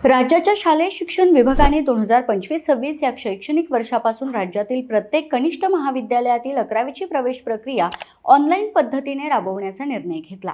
राज्याच्या शालेय शिक्षण विभागाने दोन हजार पंचवीस सव्वीस या शैक्षणिक वर्षापासून राज्यातील प्रत्येक कनिष्ठ महाविद्यालयातील अकरावीची प्रवेश प्रक्रिया ऑनलाईन पद्धतीने राबवण्याचा निर्णय घेतला.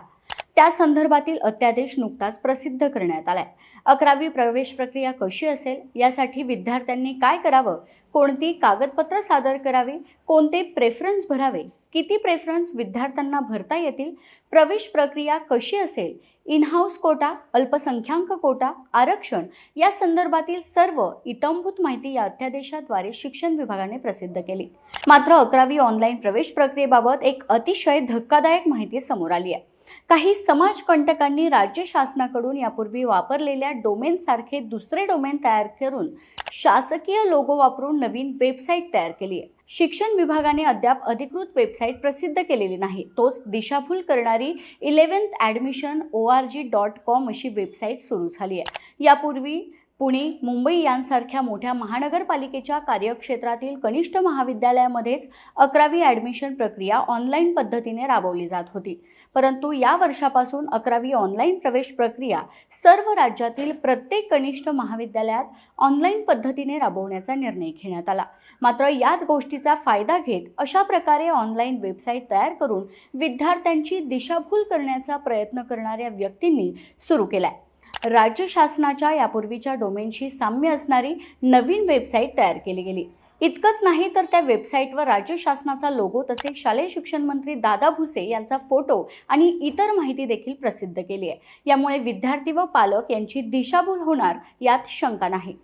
त्या संदर्भातील अत्यादेश नुकताच प्रसिद्ध करण्यात आलाय. अकरावी प्रवेश प्रक्रिया कशी असेल? यासाठी विद्यार्थ्यांनी काय करावं? कोणती कागदपत्र सादर करावी? कोणते प्रेफरन्स भरावे? किती प्रेफरन्स विद्यार्थ्यांना भरता येतील? प्रवेश प्रक्रिया कशी असेल? इनहाऊस कोटा अल्पसंख्याक कोटा आरक्षण या संदर्भातील सर्व इतंभूत माहिती या अध्यादेशाद्वारे शिक्षण विभागाने प्रसिद्ध केली. मात्र अकरावी ऑनलाईन प्रवेश प्रक्रियेबाबत एक अतिशय धक्कादायक माहिती समोर आली आहे. काही समाजकंटकांनी राज्य शासनाकडून यापूर्वी वापरलेल्या डोमेनसारखे दुसरे डोमेन तयार करून शासकीय लोगो वापरून नवीन वेबसाईट तयार केली आहे. शिक्षण विभागाने अद्याप अधिकृत वेबसाईट प्रसिद्ध केलेली नाही. तोच दिशाभूल करणारी eleventh admission O R G dot com अशी वेबसाईट सुरू झाली आहे. यापूर्वी पुणे मुंबई यांसारख्या मोठ्या महानगरपालिकेच्या कार्यक्षेत्रातील कनिष्ठ महाविद्यालयामध्येच अकरावी ॲडमिशन प्रक्रिया ऑनलाईन पद्धतीने राबवली जात होती. परंतु या वर्षापासून अकरावी ऑनलाईन प्रवेश प्रक्रिया सर्व राज्यातील प्रत्येक कनिष्ठ महाविद्यालयात ऑनलाईन पद्धतीने राबवण्याचा निर्णय घेण्यात आला. मात्र याच गोष्टीचा फायदा घेत अशा प्रकारे ऑनलाईन वेबसाईट तयार करून विद्यार्थ्यांची दिशाभूल करण्याचा प्रयत्न करणाऱ्या व्यक्तींनी सुरू केला आहे राज्य शासनाच्या यापूर्वीच्या डोमेनशी साम्य असणारी नवीन वेबसाईट तयार केली गेली. इतकंच नाही तर त्या वेबसाईटवर राज्य शासनाचा लोगो तसेच शालेय शिक्षण मंत्री दादा भुसे यांचा फोटो आणि इतर माहिती देखील प्रसिद्ध केली आहे. यामुळे विद्यार्थी व पालक यांची दिशाभूल होणार यात शंका नाही.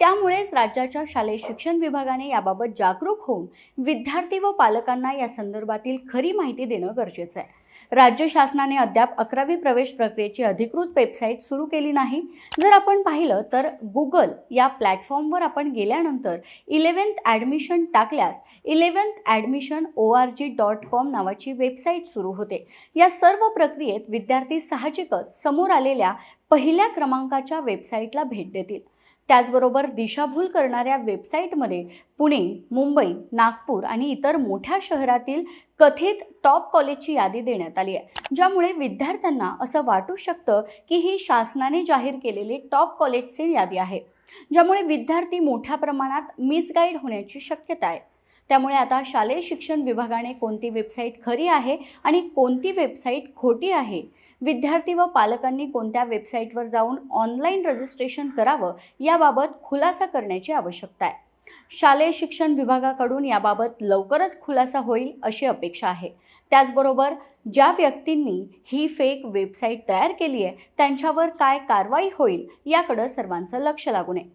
त्यामुळेच राज्याच्या शालेय शिक्षण विभागाने याबाबत जागरूक होऊन विद्यार्थी व पालकांना या संदर्भातील खरी माहिती देणं गरजेचं आहे. राज्य शासनाने अद्याप अकरावी प्रवेश प्रक्रियेची अधिकृत वेबसाईट सुरू केली नाही. जर आपण पाहिलं तर गुगल या प्लॅटफॉर्मवर आपण गेल्यानंतर इलेव्हन्थ ॲडमिशन टाकल्यास eleventh admission O R G dot com नावाची वेबसाईट सुरू होते. या सर्व प्रक्रियेत विद्यार्थी साहजिकच समोर आलेल्या पहिल्या क्रमांकाच्या वेबसाईटला भेट देतील. त्याचबरोबर दिशाभूल करणाऱ्या वेबसाईटमध्ये पुणे मुंबई नागपूर आणि इतर मोठ्या शहरातील कथित टॉप कॉलेजची यादी देण्यात आली आहे ज्यामुळे विद्यार्थ्यांना असं वाटू शकतं की ही शासनाने जाहीर केलेली टॉप कॉलेजची यादी आहे ज्यामुळे विद्यार्थी मोठ्या प्रमाणात मिसगाईड होण्याची शक्यता आहे. त्यामुळे आता शालेय शिक्षण विभागाने कोणती वेबसाईट खरी आहे आणि कोणती वेबसाईट खोटी आहे विद्यार्थी व पालकांनी कोणत्या वेबसाईटवर जाऊन ऑनलाईन रजिस्ट्रेशन करावं याबाबत खुलासा करण्याची आवश्यकता आहे. शालेय शिक्षण विभागाकडून याबाबत लवकरच खुलासा होईल अशी अपेक्षा आहे. त्याचबरोबर ज्या व्यक्तींनी ही फेक वेबसाईट तयार केली आहे त्यांच्यावर काय कारवाई होईल याकडं सर्वांचं लक्ष लागू नये